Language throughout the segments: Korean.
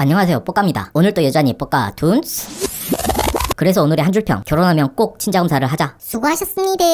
안녕하세요 뽀까입니다. 오늘 또 여전히 뽀까 둔스. 그래서 오늘의 한 줄평 결혼하면 꼭 친자검사를 하자. 수고하셨습니다.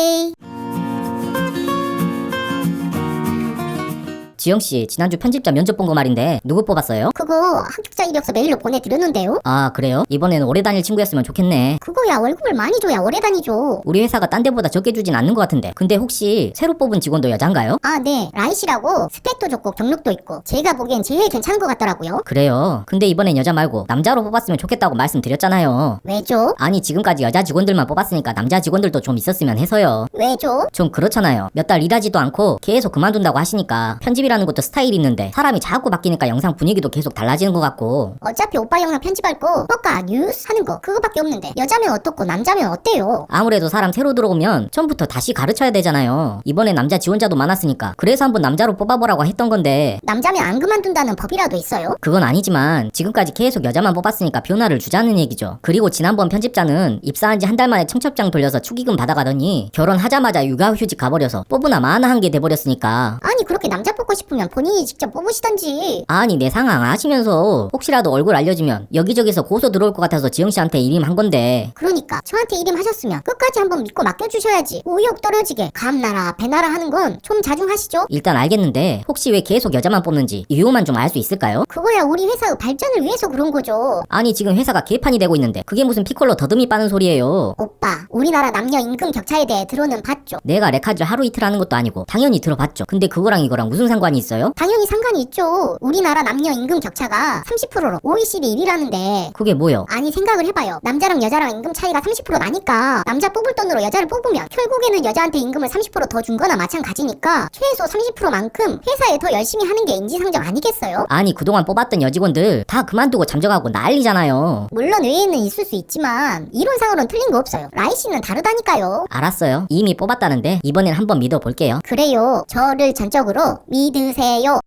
지영 씨 지난주 편집자 면접 본 거 말인데 누구 뽑았어요? 그거 합격자 이력서 메일로 보내드렸는데요. 아 그래요? 이번에는 오래 다닐 친구였으면 좋겠네 그거야 월급을 많이 줘야 오래 다니죠. 우리 회사가 딴 데보다 적게 주진 않는 것 같은데 근데 혹시 새로 뽑은 직원도 여잔가요? 아, 네. 라이시라고 스펙도 좋고 경력도 있고 제가 보기엔 제일 괜찮은 것 같더라고요. 그래요 근데 이번엔 여자 말고 남자로 뽑았으면 좋겠다고 말씀드렸잖아요 왜죠? 아니 지금까지 여자 직원들만 뽑았으니까 남자 직원들도 좀 있었으면 해서요 왜죠? 좀 그렇잖아요. 몇 달 일하지도 않고 계속 그만둔다고 하시니까 편집이라 는 것도 스타일이 있는데 사람이 자꾸 바뀌니까 영상 분위기도 계속 달라지는 것 같고 어차피 오빠 영상 편집할 거 뻑까 뉴스 하는 거 그거밖에 없는데 여자면 어떻고 남자면 어때요? 아무래도 사람 새로 들어오면 처음부터 다시 가르쳐야 되잖아요. 이번에 남자 지원자도 많았으니까 그래서 한번 남자로 뽑아보라고 했던 건데 남자면 안 그만둔다는 법이라도 있어요? 그건 아니지만 지금까지 계속 여자만 뽑았으니까 변화를 주자는 얘기죠. 그리고 지난번 편집자는 입사한 지 한 달 만에 청첩장 돌려서 축의금 받아가더니 결혼하자마자 육아휴직 가버려서 뽑으나 마나 한 게 돼버렸으니까 아니 그렇게 남자 뽑고 싶 으면 본인이 직접 뽑으시던지. 아니 내 상황 아시면서. 혹시라도 얼굴 알려주면 여기저기서 고소 들어올 것 같아서 지영 씨한테 일임한 건데. 그러니까 저한테 이름 하셨으면 끝까지 한번 믿고 맡겨주셔야지. 의욕 떨어지게 감나라 배나라 하는 건 좀 자중하시죠? 일단 알겠는데 혹시 왜 계속 여자만 뽑는지 이유만 좀 알 수 있을까요? 그거야 우리 회사의 발전을 위해서 그런 거죠. 아니 지금 회사가 개판이 되고 있는데 그게 무슨 피콜로 더듬이 빠는 소리예요. 오빠 우리나라 남녀 임금 격차에 대해 들어는 봤죠? 내가 레카즈를 하루 이틀 하는 것도 아니고 당연히 들어봤죠. 근데 그거랑 이거랑 무슨 상관 이 있어요? 당연히 상관이 있죠. 우리나라 남녀 임금 격차가 30%로 OECD 1위라는데. 그게 뭐요? 아니 생각을 해봐요. 남자랑 여자랑 임금 차이가 30% 나니까 남자 뽑을 돈으로 여자를 뽑으면 결국에는 여자한테 임금을 30%더 준 거나 마찬가지니까 최소 30%만큼 회사에 더 열심히 하는 게 인지상정 아니겠어요? 아니 그동안 뽑았던 여직원들 다 그만두고 잠적하고 난리잖아요. 물론 외에는 있을 수 있지만 이론상으로는 틀린 거 없어요. 라이 씨는 다르다니까요. 알았어요. 이미 뽑았다는데 이번엔 한번 믿어볼게요. 그래요. 저를 전적으로 믿 으세요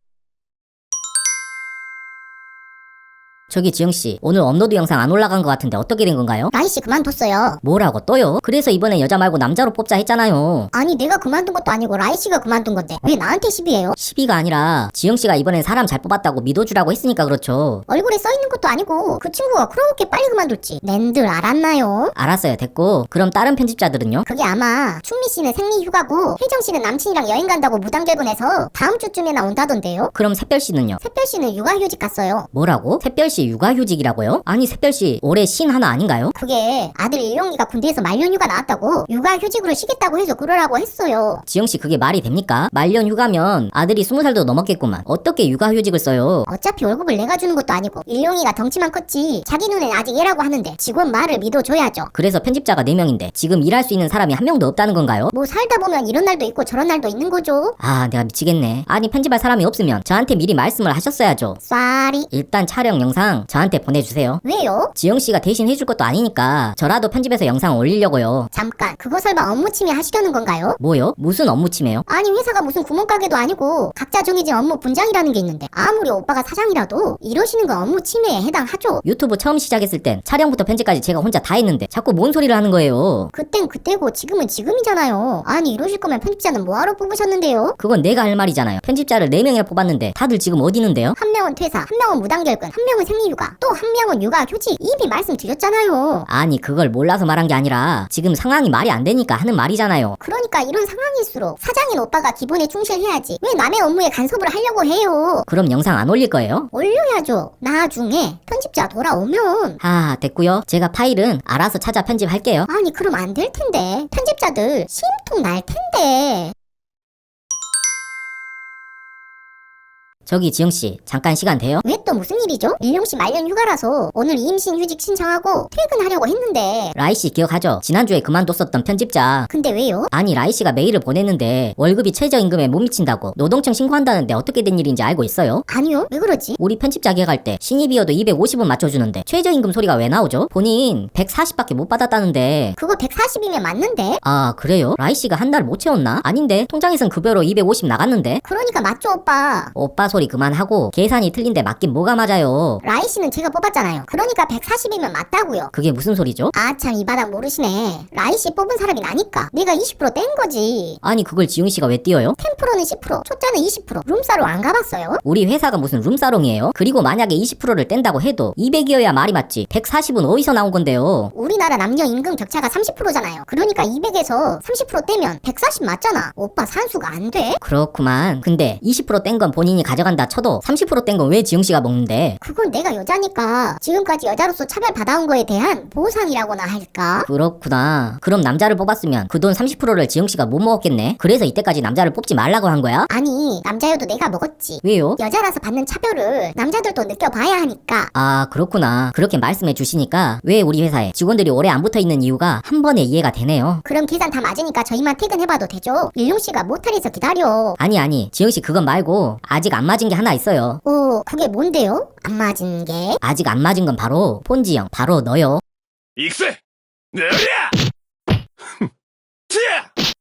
저기 지영씨 오늘 업로드 영상 안 올라간 것 같은데 어떻게 된 건가요? 라이 씨 그만뒀어요 뭐라고 또요? 그래서 이번에 여자 말고 남자로 뽑자 했잖아요 아니 내가 그만둔 것도 아니고 라이 씨가 그만둔 건데 왜 나한테 시비해요? 시비가 아니라 지영씨가 이번엔 사람 잘 뽑았다고 믿어주라고 했으니까 그렇죠 얼굴에 써있는 것도 아니고 그 친구가 그렇게 빨리 그만둘지 낸들 알았나요? 알았어요 됐고 그럼 다른 편집자들은요? 그게 아마 충미 씨는 생리 휴가고 혜정 씨는 남친이랑 여행 간다고 무단결근해서 다음 주쯤에 나 온다던데요. 그럼 샛별씨는요? 샛별 씨는 육아휴직 갔어요. 뭐라고? 샛별씨 육아휴직이라고요? 아니 샛별씨 올해 신 하나 아닌가요? 그게 아들 일용이가 군대에서 말년 휴가 나왔다고 육아휴직으로 쉬겠다고 해서 그러라고 했어요. 지영씨 그게 말이 됩니까? 말년 휴가면 아들이 스무 살도 넘었겠구만 어떻게 육아휴직을 써요? 어차피 월급을 내가 주는 것도 아니고 일용이가 덩치만 컸지 자기 눈엔 아직 얘라고 하는데 직원 말을 믿어줘야죠. 그래서 편집자가 4명인데 지금 일할 수 있는 사람이 한 명도 없다는 건가요? 뭐 살다 보면 이런 날도 있고 저런 날도 있는 거죠. 아 내가 미치겠네 아니 편집할 사람이 없으면 저한테 미리 말씀을 하셨어야죠 쏘리. 일단 촬영 영상 저한테 보내주세요 왜요? 지영 씨가 대신 해줄 것도 아니니까 저라도 편집해서 영상 올리려고요 잠깐 그거 설마 업무 침해 하시려는 건가요? 뭐요? 무슨 업무 침해요? 아니 회사가 무슨 구멍가게도 아니고 각자 정해진 업무 분장이라는 게 있는데 아무리 오빠가 사장이라도 이러시는 건 업무 침해에 해당하죠. 유튜브 처음 시작했을 땐 촬영부터 편집까지 제가 혼자 다 했는데 자꾸 뭔 소리를 하는 거예요 그땐 그때고 지금은 지금이잖아요. 아니 이러실 거면 편집자는 뭐하러 뽑으셨는데요? 그건 내가 할 말이잖아요 편집자를 4명이나 뽑았는데 다들 지금 어디 있는데요? 한 명은 퇴사, 한 명은 무단결근, 한 명은 생리휴가, 또 한 명은 육아 휴직 이미 말씀드렸잖아요. 아니 그걸 몰라서 말한 게 아니라 지금 상황이 말이 안 되니까 하는 말이잖아요 그러니까 이런 상황일수록 사장인 오빠가 기본에 충실해야지 왜 남의 업무에 간섭을 하려고 해요? 그럼 영상 안 올릴 거예요? 올려야죠. 나중에 편집자 돌아오면 아 됐고요 제가 파일은 알아서 찾아 편집할게요 아니 그럼 안 될 텐데 편집자들 심통 날 텐데 저기 지영씨 잠깐 시간 돼요? 왜 또 무슨 일이죠? 일용 씨 말년 휴가라서 오늘 임신 휴직 신청하고 퇴근하려고 했는데 라이 씨 기억하죠? 지난주에 그만뒀었던 편집자 근데 왜요? 아니 라이 씨가 메일을 보냈는데 월급이 최저임금에 못 미친다고 노동청 신고한다는데 어떻게 된 일인지 알고 있어요? 아니요 왜 그러지? 우리 편집자 계약할 때 신입이어도 250은 맞춰주는데 최저임금 소리가 왜 나오죠? 본인 140밖에 못 받았다는데 그거 140이면 맞는데? 아 그래요? 라이 씨가 한 달 못 채웠나? 아닌데 통장에선 급여로 250 나갔는데 그러니까 맞죠 오빠 오빠 소리 그만하고 계산이 틀린데 맞긴 뭐가 맞아요? 라이 씨는 제가 뽑았잖아요. 그러니까 140이면 맞다고요. 그게 무슨 소리죠? 아 참 이 바닥 모르시네. 라이 씨 뽑은 사람이 나니까 내가 20%뗀 거지. 아니 그걸 지웅 씨가 왜 띄어요? 10%는 10%, 초짜는 20%. 룸사로 안 가봤어요? 우리 회사가 무슨 룸사롱이에요? 그리고 만약에 20%를 뗀다고 해도 200이어야 말이 맞지. 140은 어디서 나온 건데요? 우리나라 남녀 임금 격차가 30%잖아요. 그러니까 200에서 30% 떼면 140 맞잖아. 오빠 산수가 안 돼? 그렇구만. 근데 20%뗀 건 본인이 가져간다 쳐도 30%뗀 건 왜 지웅 씨가 먹는데? 그건 내가 여자니까 지금까지 여자로서 차별 받아온 거에 대한 보상이라고나 할까? 그렇구나. 그럼 남자를 뽑았으면 그 돈 30%를 지웅 씨가 못 먹었겠네. 그래서 이때까지 남자를 뽑지 말라고 한 거야? 아니 남자여도 내가 먹었지. 왜요? 여자라서 받는 차별을 남자들도 느껴봐야 하니까. 아, 그렇구나. 그렇게 말씀해 주시니까 왜 우리 회사에 직원들이 오래 안 붙어 있는 이유가 한 번에 이해가 되네요. 그럼 계산 다 맞으니까 저희만 퇴근해봐도 되죠? 일용 씨가 모텔에서 기다려. 아니, 아니. 지웅 씨 그건 말고 아직 안 맞은 게 하나 있어요. 오, 그게 뭔데 요? 안 맞은 게? 아직 안 맞은 건 바로 폰지 형, 바로 너요. 익세! 튀야!